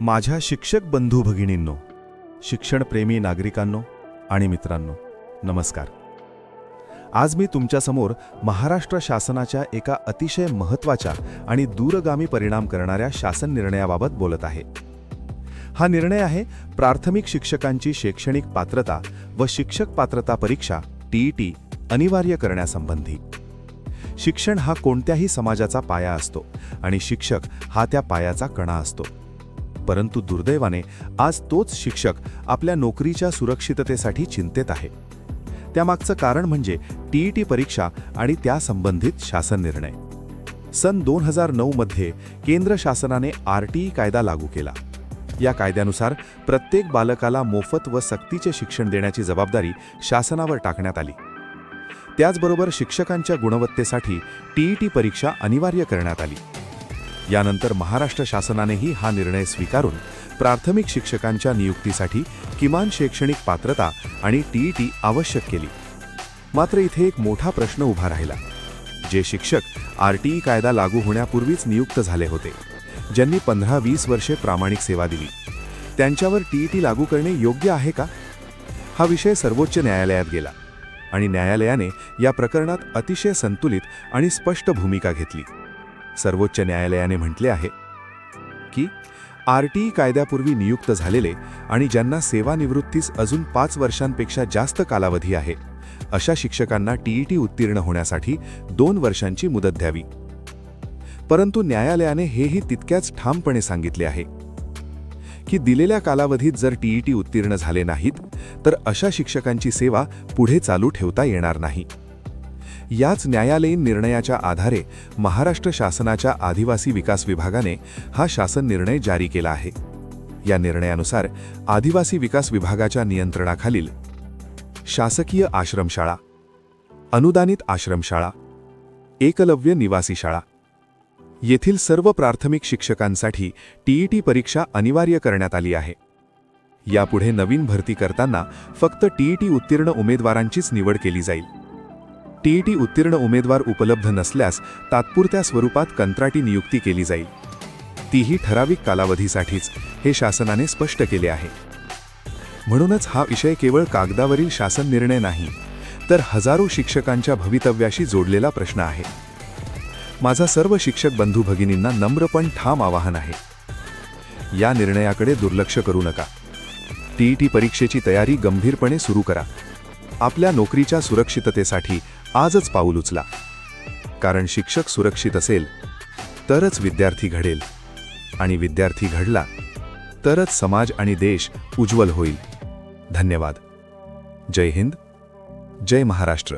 माझ्या शिक्षक बंधू भगिनींनो शिक्षणप्रेमी नागरिकांनो आणि मित्रांनो नमस्कार. आज मी तुमच्यासमोर महाराष्ट्र शासनाच्या एका अतिशय महत्त्वाच्या आणि दूरगामी परिणाम करणाऱ्या शासन निर्णयाबाबत बोलत आहे. हा निर्णय आहे प्राथमिक शिक्षकांची शैक्षणिक पात्रता व शिक्षक पात्रता परीक्षा टीईटी अनिवार्य करण्यासंबंधी. शिक्षण हा कोणत्याही समाजाचा पाया असतो आणि शिक्षक हा त्या पायाचा कणा असतो. परंतु दुर्दैवाने आज तोच शिक्षक आपल्या नोकरीच्या सुरक्षिततेसाठी चिंतेत आहे. त्यामागचं कारण म्हणजे टीईटी परीक्षा आणि त्या संबंधित शासन निर्णय. सन दोन हजार नऊमध्ये केंद्र शासनाने आर टी ई कायदा लागू केला. या कायद्यानुसार प्रत्येक बालकाला मोफत व सक्तीचे शिक्षण देण्याची जबाबदारी शासनावर टाकण्यात आली. त्याचबरोबर शिक्षकांच्या गुणवत्तेसाठी टीईटी परीक्षा अनिवार्य करण्यात आली. यानंतर महाराष्ट्र शासनानेही हा निर्णय स्वीकारून प्राथमिक शिक्षकांच्या नियुक्तीसाठी किमान शैक्षणिक पात्रता आणि टीईटी आवश्यक केली. मात्र इथे एक मोठा प्रश्न उभा राहिला. जे शिक्षक आर टी ई कायदा लागू होण्यापूर्वीच नियुक्त झाले होते. ज्यांनी पंधरा वीस वर्षे प्रामाणिक सेवा दिली. त्यांच्यावर टीईटी लागू करणे योग्य आहे का? हा विषय सर्वोच्च न्यायालयात गेला आणि न्यायालयाने या प्रकरणात अतिशय संतुलित आणि स्पष्ट भूमिका घेतली. सर्वोच्च न्यायालयाने म्हटले आहे की आर टी ई कायद्यापूर्वी नियुक्त झालेले आणि ज्यांना सेवानिवृत्तीस अजून पाच वर्षांपेक्षा जास्त कालावधी आहे अशा शिक्षकांना टीईटी उत्तीर्ण होण्यासाठी दोन वर्षांची मुदत द्यावी. परंतु न्यायालयाने हेही तितक्याच ठामपणे सांगितले आहे की दिलेल्या कालावधीत जर टीईटी उत्तीर्ण झाले नाहीत तर अशा शिक्षकांची सेवा पुढे चालू ठेवता येणार नाही. याच न्यायालयीन निर्णयाच्या आधारे महाराष्ट्र शासनाच्या आदिवासी विकास विभागाने हा शासन निर्णय जारी केला आहे. या निर्णयानुसार आदिवासी विकास विभागाच्या नियंत्रणाखालील शासकीय आश्रमशाळा अनुदानित आश्रमशाळा एकलव्य निवासी शाळा येथील सर्व प्राथमिक शिक्षकांसाठी टीईटी परीक्षा अनिवार्य करण्यात आली आहे. यापुढे नवीन भरती करताना फक्त टीईटी उत्तीर्ण उमेदवारांचीच निवड केली जाईल. टीईटी उत्तीर्ण उमेदवार उपलब्ध नसल्यास तात्पुरत्या स्वरूपात कंत्राटी नियुक्ती केली जाईल. तीही ठराविक कालावधीसाठीच हे शासनाने स्पष्ट केले आहे. म्हणूनच हा विषय केवळ कागदावरील शासन निर्णय नाही तर हजारो शिक्षकांच्या भवितव्याशी जोडलेला प्रश्न आहे. माझा सर्व शिक्षक बंधू भगिनींना नम्र पण ठाम आवाहन आहे. या निर्णयाकडे दुर्लक्ष करू नका. टीईटी परीक्षेची तयारी गंभीरपणे सुरू करा. आपल्या नोकरीच्या सुरक्षिततेसाठी आजच पाऊल उचला. कारण शिक्षक सुरक्षित असेल तरच विद्यार्थी घडेल. आणि विद्यार्थी घडला तरच समाज आणि देश उज्ज्वल होईल. धन्यवाद. जय हिंद जय महाराष्ट्र.